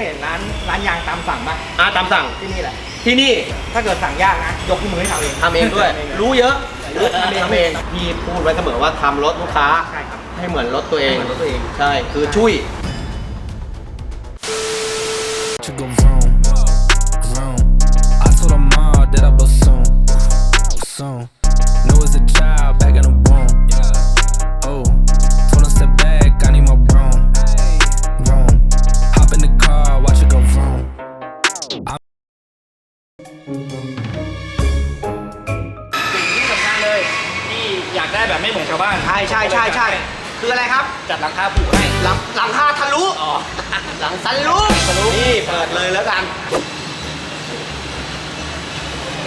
ยเห็นร้านร้านยางตามสั่งปะอ่าตามสั่งที่นี่แหละ ที่นี่ถ้าเกิดสั่งยากนะ ยกมือให้ทำเองทำเองด้วย รู้เยอะรู้ทำเองทำเองพี่พูดไว้เสมอว่าทำรถลูกค้า ใช่ครับ ให้เหมือนรถตัวเองให้เหมือนรถตัวเอง ใช่ คือช่วย to go vroom, vroom. I told her mom that I blow soon, soon. ช่ใช่ใช่ใช่คืออะไรครับ จัดหลังคาผูกให้หลังหลังคาทะลุอ๋อหลังสันลุนี่เปิดเลยแล้วกัน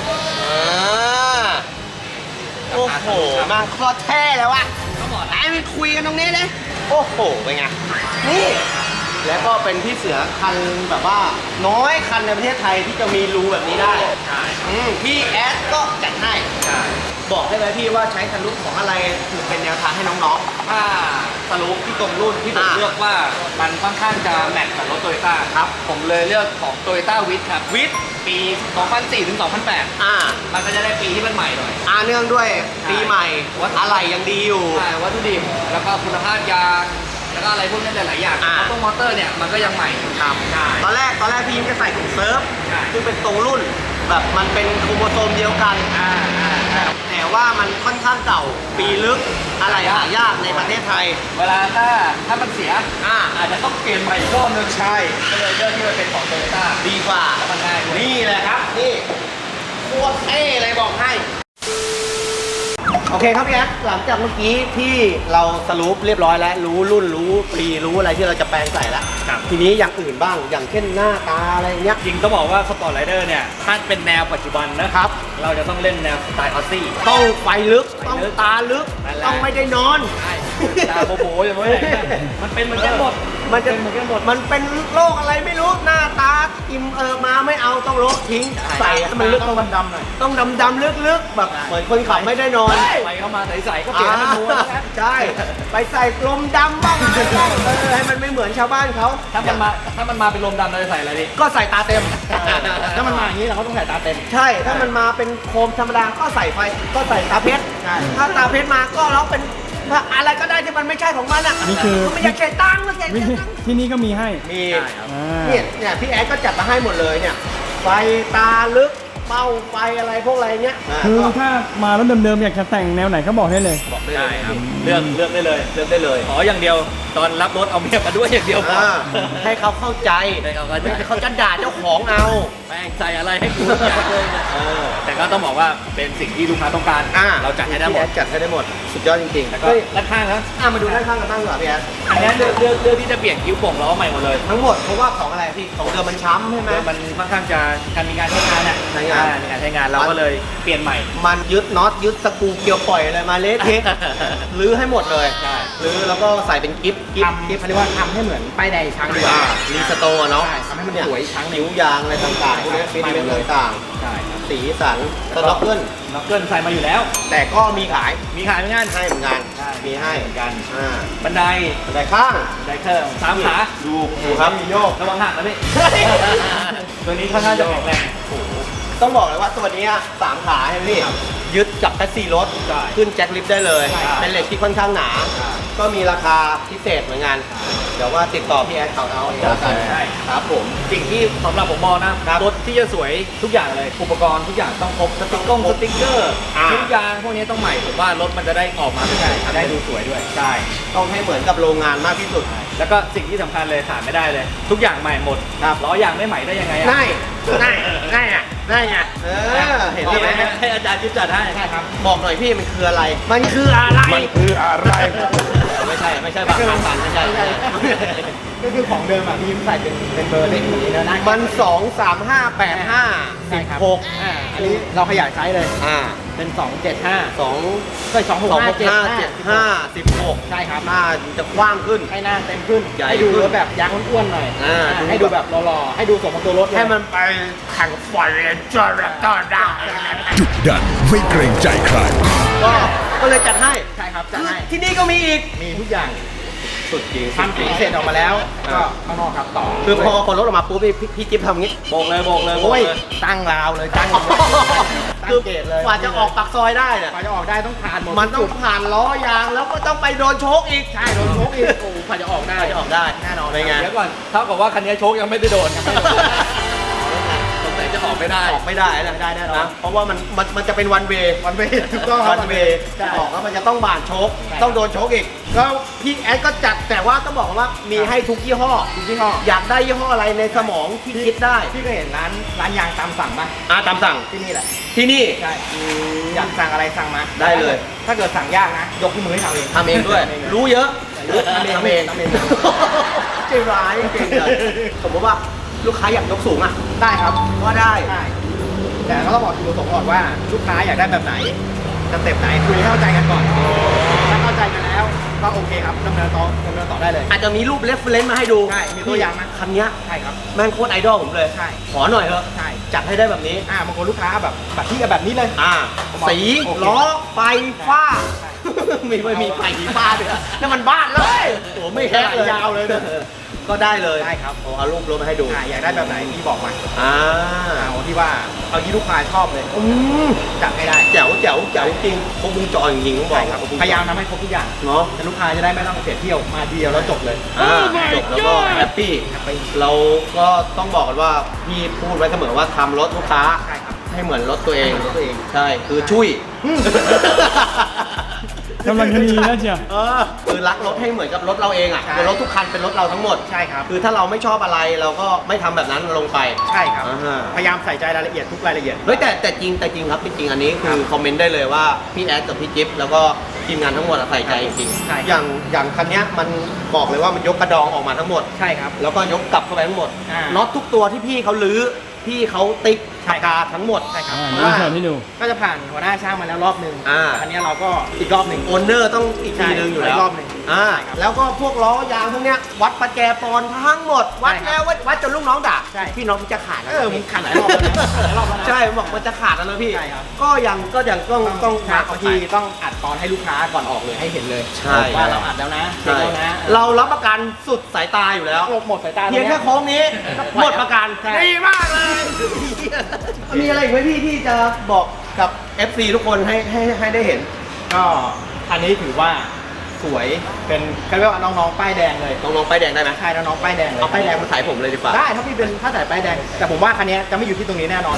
อ่าโอ้โหมาคอแท้แล้ววะไหนมันคุยกันตรงนี้เลยโอ้โหเป็นไงนี่แล้วก็เป็นพี่เสือคันแบบว่า น้อยคันในประเทศไทยที่จะมีรูแบบนี้ได้ ใช่อืมพี่แอดก็จัดให้ใช่ บอกได้ไหมพี่ว่าใช้ทะลุของอะไรคือเป็นแนวทางให้น้องถ้าสรุปที่ตรงรุ่นที่ผมอ่าเลือกว่ามันค่อนข้างจะแมทกับรถโตโยต้าครับ ผมเลยเลือกของโตโยต้าวิทครับวิทปี 2004 ถึง 2008 อ่า มันก็จะได้ปีที่มันใหม่หน่อย อาเนื่องด้วยปีใหม่วัดอะไรยังดีอยู่ ใช่วัตถุดิบแล้วก็คุณภาพยาง แล้วก็อะไรพวกนี้หลายๆอย่างอ่าเพราะตัวมอเตอร์เนี่ยมันก็ยังใหม่อยู่ครับใช่ ตอนแรกตอนแรกพี่ยิ้มจะใส่ถุงเซิร์ฟใช่ ซึ่งเป็นตรงรุ่น แบบมันเป็นโครโมโซมเดียวกัน อ่าอ่าใช่ แต่ว่ามันค่อนข้างเก่าปีลึกอะไรหายากในประเทศไทย เวลาถ้าถ้ามันเสียอ่าอาจจะต้องเปลี่ยนใหม่อีกรอบนึงใช่ก็เลยเลือกที่มันเป็นของโตโยต้าดีกว่าแล้วมันง่ายด้วยนี่แหละครับ นี่โคตรเท่เลยบอกให้ โอเคครับพี่แอ๊ดหลังจากเมื่อกี้ที่เราสรุปเรียบร้อยแล้ว รู้รุ่นรู้ปีรู้อะไรที่เราจะแปลงใส่แล้วครับ ทีนี้อย่างอื่นบ้างอย่างเช่นหน้าตาอะไรเงี้ย จริงต้องบอกว่าสปอร์ตไรเดอร์เนี่ย ถ้าเป็นแนวปัจจุบันนะครับ เราจะต้องเล่นแนวสไตล์ออสซี่ ต้องไฟลึกไฟต้องลึกตาลึก นั่นแหละ ต้องไม่ได้นอน ใช่ ตาโบโบอย่างเงี้ยมันเป็นเหมือนกันหมด มันจะเป็นเหมือนกันหมด มันเป็นโรคอะไรไม่รู้หน้าตาอิ่มเออมาไม่เอาต้องลบทิ้งใส่ให้มันลึกลงมาดำๆหน่อยต้องดำดำๆลึกๆแบบเหมือนคนขับไม่ได้นอนไปเข้ามาใสๆก็เปลี่ยนให้มันนูนนะครับใช่ไปใส่กลมดำบ้างอะไรบ้างเออให้มันไม่เหมือนชาวบ้านเขาถ้ามันมาถ้ามันมาเป็นลมดำเราจะใส่อะไรดีก็ใส่ตาเต็มถ้ามันมาอย่างนี้เราก็ต้องใส่ตาเต็ม ใช่ถ้ามันมาเป็นโคมธรรมดาก็ใส่ไฟก็ใส่ตาเพชรใช่ถ้าตาเพชรมาก็เราเป็น อะไรก็ได้ที่มันไม่ใช่ของมันอะนี่คือก็ไม่อยากใช้ตังค์ไม่อยากวิใช้ธีตังค์ที่นี่ก็มีให้มีใช่ครับ อ่าเนี่ยเนี่ยพี่แอดก็จัดมาให้หมดเลยเนี่ย ไฟตาลึกเป้าไฟอะไรพวกอะไรเนี้ยคือก็ถ้ามารถเดิมๆอยากจะแต่งแนวไหนก็บอกได้เลย บอกได้เลยครับ เลือกเลือกได้เลยเลือกได้เลย ขออย่างเดียวตอนรับรถเอาเมียมาด้วยอย่างเดียวพอ อ่าให้เขาเข้าใจ ให้เขาเข้าใจ ไม่งั้นเขาจะด่าเจ้าของเอา แป้งใส่อะไรให้กูทุกอย่างเลยเนี่ยเออแต่ก็ต้องบอกว่าเป็นสิ่งที่ลูกค้าต้องการ อ่าเราจัดให้ได้หมพี่ดแอดจัดให้ได้หมด สุดยอดจริงๆแล้วก็เฮ้ยด้านข้างนะอะมาดูด้านข้างกันบ้างดีกว่าพี่แอดอันนี้เลือกเลือกเลือกที่จะเปลี่ยนคิ้วโป่งล้อใหม่หมดเลยทั้งหมดเพราะว่าของอะไรพี่ของเดิมมันช้ำใช่ไหมเออมันค่อนข้างจะการมีการใช้งานอะใช้งาน อ่มีการใช้งานเราก็เลยเปลี่ยนใหม่ มันยึดน็อตยึดสกรูเกี่ยวปล่อยอะไรมาเละเทะ รื้อให้หมดเลยใช่ รื้อแล้วก็ใส่เป็นกิฟต์กิฟต์ทำกิฟต์เขาเรียกว่าทำให้เหมือนป้ายแดงช้างดีกว่าอ่ารีสโตร์เนาะใช่ทำให้มันเยสวยช้างนิ้วยางอะไรต่างๆพวกเนี้ยใช่ฟิตเมนใช่ต์ต่างใช่ครับๆ สีสันสต็อกเกิลน็อกเกิลใส่มาอยู่แล้ว แต่ก็มีขายมีขายเหมือนกันให้เหมือนกันใช่มีให้เหมือนกันอ่าบันไดบันไดข้าง บันไดเครื่องสามขาดูดูครับมีโยก ระวังหักนะพี่ตัวนี้ค่อนข้างจะแข็งแรงต้องบอกเลยว่าตัวเนี้ยสามขาใช่ไหมพี่ยึดกับแท็กซี่รถ ใช่ขึ้นแจ็คลิฟต์ได้เลย ใช่เป็นเหล็กที่ค่อนข้างหนา ใช่ ก็มีราคาพิเศษเหมือนกัน เดี๋ยวว่าติดต่อพี่แอดเขาเอาเองแล้วกันใช่ ครับผม สิ่งที่สำหรับผมมองนะครับรถที่จะสวยทุกอย่างเลย อุปกรณ์ทุกอย่างต้องครบสติ๊กเกอร์สติ๊กเกอร์อ่า ชิ้นยางพวกนี้ต้องใหม่ผมว่ารถมันจะได้ออกมาได้ได้ดูสวยด้วย ใช่ ต้องให้เหมือนกับโรงงานมากที่สุด แล้วก็สิ่งที่สำคัญเลยขาดไม่ได้เลย ทุกอย่างใหม่หมดครับ ล้อยางไม่ใหม่ได้ยังไงอะง่ายง่ายง่ายอะง่ายอะเออ เห็นบอกไหมให้ให้อาจารย์จิ๊บจัดให้ใช่ครับ บอกหน่อยพี่มันคืออะไร มันคืออะไร มันคืออะไร ไม่ใช่ไม่ใช่บางครั้งฝันไม่ใช่ไม่ใช่ก็คือของเดิมอะพี่ยิ้มใส่เป็นเป็นเบอร์เล็กอย่างนี้นะนะมันสองสามห้าแปดห้าใช่ครับหกอ่าอันนี้เราขยายไซส์เลยอ่าเป็น 275สองก็2 6สองห5กห้าเจ็ดห้าสิบหกใช่ครับหน้าจะกว้างขึ้น ให้หน้าเต็มขึ้นใหญ่ให้ดูขึ้นรถแบบยางอ้วนๆหน่อยอ่าอ่าดู ให้ดูแบบหล่อๆให้ดูสมกับตัวรถเลยให้มันไปแข่งฟอร์เรนจอร์ต่อได้ ดุดันไม่เกรงใจใคร ก็ ก็เลยจัดให้ใช่ครับจะให้ที่นี่ก็มีอีกมีทุกอย่างทสุดจริงทำสีเสร็จออกมาแล้วก็ข้างนอกครับต่อคือพอพอรถออกมาปุ๊บพี่พี่พี่จิ๊บทำงี้โบกเลยโบกเลยโบกโอ้ยเลยตั้งราวเลยตั้งคือเกตเลยกว่าจะออกปากซอยได้เนี่ยกว่าจะออกได้ต้องผ่านหมดมันต้องผ่านล้อยางแล้วก็ต้องไปโดนโชกอีกใช่โดนชกอีกโอ้กว่าจะออกได้กว่าจะออกได้แน่นอนเป็นไงเดี๋ยวก่อนเท่ากับว่าคันนี้โชคยังไม่ได้โดน จะออกไม่ได้ ออกไม่ได้นะได้แน่นอนนะ เพราะว่ามันมันมันจะเป็นวันเววันเวถูกต้องครัวับนเวใช่ ออกแล้วมันจะต้องบานโชกใช่ต้องโดนโชกอีกก็พี่แอดก็จัดแต่ว่าต้องบอกว่ามีให้ทุกยี่ห้อจริงๆก็อยากได้ยี่ห้ออะไรในสมองที่คิดได้พี่ก็เห็นร้านร้านยางตามสั่งปะอ่าตามสั่งที่นี่แหละที่นี่ ใช่อยากสั่งอะไรสั่งมาได้เลย ถ้าเกิดสั่งยากนะ ยกที่มือให้ทำเองทำเองด้วย รู้เยอะทำเองทำเองทำเองใจร้ายจริงๆเลยสมมติว่าลูกค้าอยากยกสูงอะ ได้ครับว่าได้ได้แต่ก็ต้องบอกจุดประสงค์ก่อนว่าลูกค้าอยากได้แบบไหนสเต็ปไหนคุยให้เข้าใจกันก่อนถ้าเข้าใจกันแล้วก็โอเคครับดำเนินต่อดำเนินต่อได้เลย อาจจะมีรูปเรฟเฟรนซ์มาให้ดูใช่มีตัวอย่างนะคันเนี้ยใช่ครับแม่งโคตรไอดอลผมเลยใช่ขอหน่อยเถอะใช่จัดให้ได้แบบนี้อ่าบางคนลูกค้าแบบแบบที่กับแบบนี้เลยอ่าสีโอเคล้อไฟฟ้าใช่มีไม่มีไฟสีฟ้าด้วยนั่นมันบ้านเลยโอ้ไม่แฮกเลยยาวเลยเนี่ย ก็ได้เลยได้ครับ โอ้เอารูปรถมาให้ดูอ่าอยากได้แบบไหนพี่บอกมาอ่าเอาที่ว่าเอาที่ลูกค้าชอบเลยอืมจัดให้ได้แจ๋วแจ๋วแจ๋วจริงครบวงจรจริงๆต้องบอใช่กครับครบวงจรพยายามทำให้ครบทุกอย่างเนาะแต่ลูกค้าจะได้ไม่ต้องเสียเที่ยวมาเดียวแล้วจบเลยอ่าจบแล้วก็แฮปปี้เราก็ต้องบอกกันว่าพี่พูดไว้เสมอว่าทำรถลูกค้า ใช่ครับให้เหมือนรถตัวเองให้เหมือนรถตัวเอง ใช่ คือชุย กำลังจะดีแล้วเชียวเออคือรักรถให้เหมือนกับรถเราเองอะใช่คือรถทุกคันเป็นรถเราทั้งหมด ใช่ครับ คือถ้าเราไม่ชอบอะไรเราก็ไม่ทำแบบนั้นลงไป ใช่ครับ อ่าฮะ พยายามใส่ใจรายละเอียดทุกรายละเอียด เฮ้ยแต่แต่จริงแต่จริงครับจริงๆอันนี้คือคอมเมนต์ได้เลยว่าพี่แอดกับพี่จิ๊บแล้วก็ทีมงานทั้งหมดอะใส่ใจจริงใช่ ๆอย่างอย่างคันเนี้ยมันบอกเลยว่ามันยกกระดองออกมาทั้งหมด ใช่ครับ แล้วก็ยกกลับเข้าไปทั้งหมดอ่า น็อตทุกตัวที่พี่เขาลื้อพี่เขาติ๊ก ใช่ปากกาทั้งหมดใช่ครับอ่าเพนี่ราะว่าเชิญให้ดูก็จะผ่านหัวหน้าช่างมาแล้วรอบหนึ่งอ่า แต่อันนี้เราก็อีกรอบหนึ่ง โอนเนอร์ต้องอีกทีนึงอยู่แล้วใช่รอบหนึ่งอ่าใช่ครับแล้วก็พวกล้อยางพวกเนี้ยวัดประแจปอนทั้งหมด วัดใช่ครับแล้ววัดวัดจนลูกน้องด่าใช่พี่น้องมันจะขาดแล้วเออมึงขันหลายรอบแล้วนะหลายรอบแล้วนะใช่บอกมันจะขาดแล้วนะพี่ใช่ครับ ก็ยังก็ยังต้องต้องใช่มาร์คบางเอาทีที ต้องอัดตอนให้ลูกค้าก่อนออกเลยให้เห็นเลยใช่ ว่าเราอัดแล้วนะเสร็จใช่แล้วนะเรารับประกันสุดสายตาอยู่แล้ว หมดสายตาเพียงแค่โค้งนี้หมดประกันใช่ ดีมากเลยมีอะไรอีกไหมพี่ที่จะบอกกับ FC ทุกคนให้ให้ให้ได้เห็น ก็อันนี้ถือว่าสวยเป็นเขาเรียกว่าน้องๆป้ายแดงเลยน้องๆป้ายแดงได้ไหมใช่น้องๆป้ายแดงเลยเอาป้ายแดงมาใส่ผมเลยดีกว่า ได้ถ้าพี่เป็นถ้าใส่ป้ายแดง แต่ผมว่าคันนี้จะไม่อยู่ที่ตรงนี้แน่นอน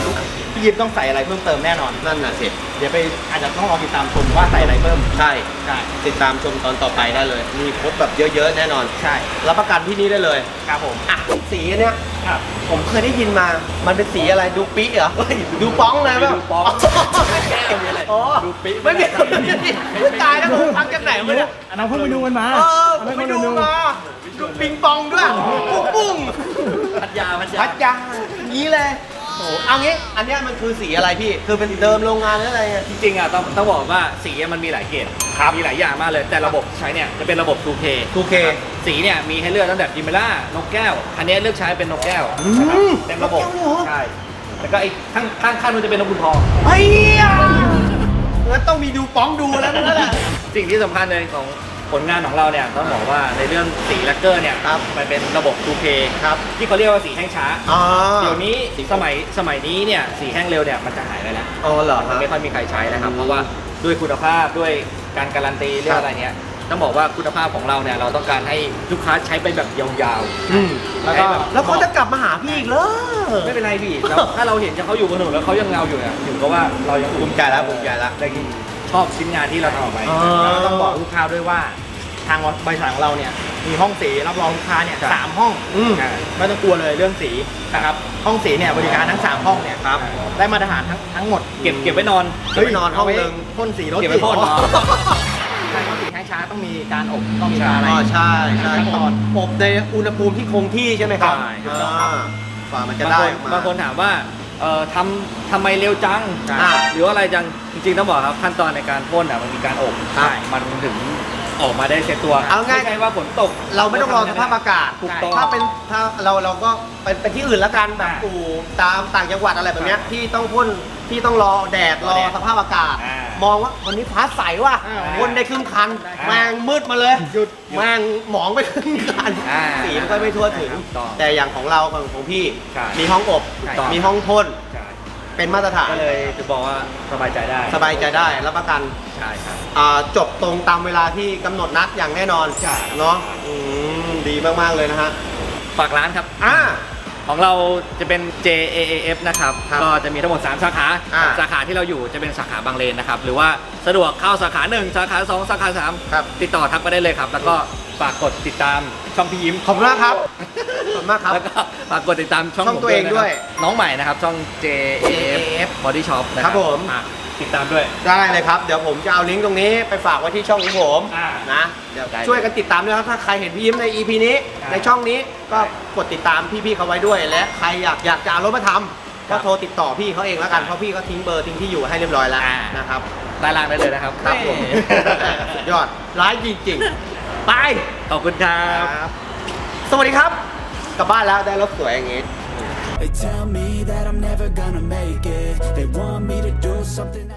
พี่ยิปต้องใส่อะไรเพิ่มเติมแน่นอนนั่นน่ะสิเดี๋ยวไปอาจจะต้องรอติดตามชมว่าใส่อะไรเพิ่มใช่ ใช่ติดตามชมตอนต่อไปได้เลย มีครบแบบเยอะๆแน่นอน ใช่รับประกันที่นี่ได้เลย ครับผมอะสีอันเนี้ยครับ ผมเคยได้ยินมา มันเป็นสีอะไรดูปิ๊เหรอเฮ้ยดูป้องเลยป่ะดูป้องแก้วมีอะไรอ๋อดูปิ๊ไม่มีไม่ตายแล้วผมฟังจากไหนวะเนี่ยเราเพิ่งไปดูกันมาเออผเรามเพิ่งไปไปดูดูมาดูปิงปองด้วย ปุ้งปุ้งพัทยาพัทยาพัดยางี้เลย โอ้โหเอางี้ อันเนี้ยมันคือสีอะไรพี่ คือเป็นเดิมโรงงานหรืออะไรอะ จริงๆอะต้องต้องบอกว่าสีอะมันมีหลายเกรดมีหลายอย่างมากเลย แต่ระบบใช้เนี่ยจะเป็นระบบ 2K 2K สีเนี่ยมีให้เลือกตั้งแต่พิมเมล่านกแก้ว อันนี้เลือกใช้เป็นนกแก้วอืมเต็มระบบนกแก้วเลยเหรอ ใช่แล้วก็ไอ้ข้างข้างข้างนู้นจะเป็นนกขุนทองเฮ้ยงั้นต้องมีดูป้องดูแล้วนั่นแหละ สิ่งที่สำคัญเลยของผ ลงานของเราเนี่ยต้องบอกว่าในเรื่องสีแลกเกอร์เนี่ยครับมันเป็นระบบ 2K ครับที่เขาเรียกว่าสีแห้งช้าอ๋อเดี๋ยวนี้สมัยสมัยนี้เนี่ยสีแห้งเร็วเนี่ยมันจะหายไปแล้วอ๋อเหรอมันฮะ ไม่ค่อยมีใครใช้นะครับ เพราะว่าด้วยคุณภาพด้วยการการันตีเรื่องอะไรเนี่ยต้องบอกว่าคุณภาพของเราเนี่ยเราต้องการให้ลูกค้าใช้ไปแบบยาวอืม ๆแล้วก็ให้บบแล้วเขาจะกลับมาหาพี่อีกเหรอ ไม่เป็นไรพี่เราถ้าเราเห็นเขาอยู่บนถนนแล้วเขายังเงาอยู่เนี่ยถือก็ว่าเรายังภูมิใจแล้วภูมิใจแล้ว ได้ช อบชิ้นงานที่เราทำออกไปอ๋อ แล้วต้องบอกลูกค้าด้วยว่า ทางบริษัทของเราเนี่ยมีห้องสีรับรองลูกค้าเนี่ยครับสามห้องอืม อ่าไม่ต้องกลัวเลยเรื่องสีนะครับห้องสีเนี่ยบริการทั้งสามห้องเนี่ยครับได้มาตรฐานทั้งทั้งหมดเก็บเก็บไว้นอนเฮ้ยนอนห้องหนึ่งเาไว้พ่นสีรถเก็บไว้พ่นอ๋อใช่ห้องสีแห้งช้าต้องมีการอบต้องมีการอะไร อ๋อใช่ใช่ขั้นตอนอบในอุณหภูมิที่คงที่ใช่ไหมครับใช่ถูกต้องอ่าฝ่ามันจะบางได้คนออกมา บางคนถามว่า เอ่อทำทำไมเร็วจังอ่าหรือว่าอะไรจังจริงๆต้องบอกครับขั้นตอนในการพ่นอะมันมีการอบใช่มันถึงออกมาได้เซ็ตตัวเอาง่าย ไม่ใช่ว่าฝนตก เราไม่ต้องรอสภาพอากาศ ถูกต้องถ้าเป็นถ้าเราเราก็ไปไปที่อื่นละกันแบบใช่อู่ตามต่างจังหวัดอะไรแบบเนี้ยที่ต้องพ่น ที่ต้องรอแดดรอสภาพอากาศ อ่ามองว่าวันนี้ฟ้าใสว่ะอ่าวนได้ครึ่งคันแมงมืดมาเลยหยุดแมงหมองไปครึ่งคันอ่าสีมันก็ไม่ทั่วถึง ถูกต้องแต่อย่างของเราของของพี่ใช่มีห้องอบถูกต้อง มีห้องพ่นใช่เป็นมาตรฐานก็เลยจะบอกว่าสบายใจได้สบายใจได้รับประกัน ใช่ครับ อ่าจบตรงตามเวลาที่กำหนดนัดอย่างแน่นอนใช่ เนาะอืมดีมาก ๆ เลยนะฮะ ฝากร้านครับ อ่า ของเราจะเป็น JAAF นะครับ ครับก็จะมีทั้งหมด 3 สาขา อ่าสาขาที่เราอยู่จะเป็นสาขาบางเลนนะครับ หรือว่าสะดวกเข้าสาขา 1 สาขา 2 สาขา3ครับติดต่อทักมาได้เลยครับ แล้วก็ฝากกดติดตามช่องพี่ยิ้มขอบคุณมากครับ ขอบคุณมากครับ แล้วก็ฝากกดติดตามช่องช่องผมตัวเองด้วยนะครับน้องใหม่นะครับ ช่อง JAF Body Shop นะคครัรับบผม อะ ติดตามด้วย ได้เลยครับ เดี๋ยวผมจะเอาลิงก์ตรงนี้ไปฝากไว้ที่ช่องของผมอ่านะเดี๋ยวได้ช่วยกันติดตามด้วยครับถ้าใครเห็นพี่ยิ้มใน EP นี้ใช่ในช่องนี้ก็ใช่กดติดตามพี่ๆเขาไว้ด้วย และใครอยากอยากจะเอารถมาทำครัก็บโทรติดต่อพี่เขาเองแล้วกันใช่เพราะพี่ก็ทิ้งเบอร์ทิ้งที่อยู่ให้เรียบร้อยแล้วอ่านะครับใต้ล่างได้เลยนะครับครับผมนี่สุดยอดร้ายจริงๆไป ขอบคุณครับ สวัสดีครับ กลับบ้านแล้วได้รถสวยอย่างงี้ They tell me that I'm never gonna make it. They want me to do something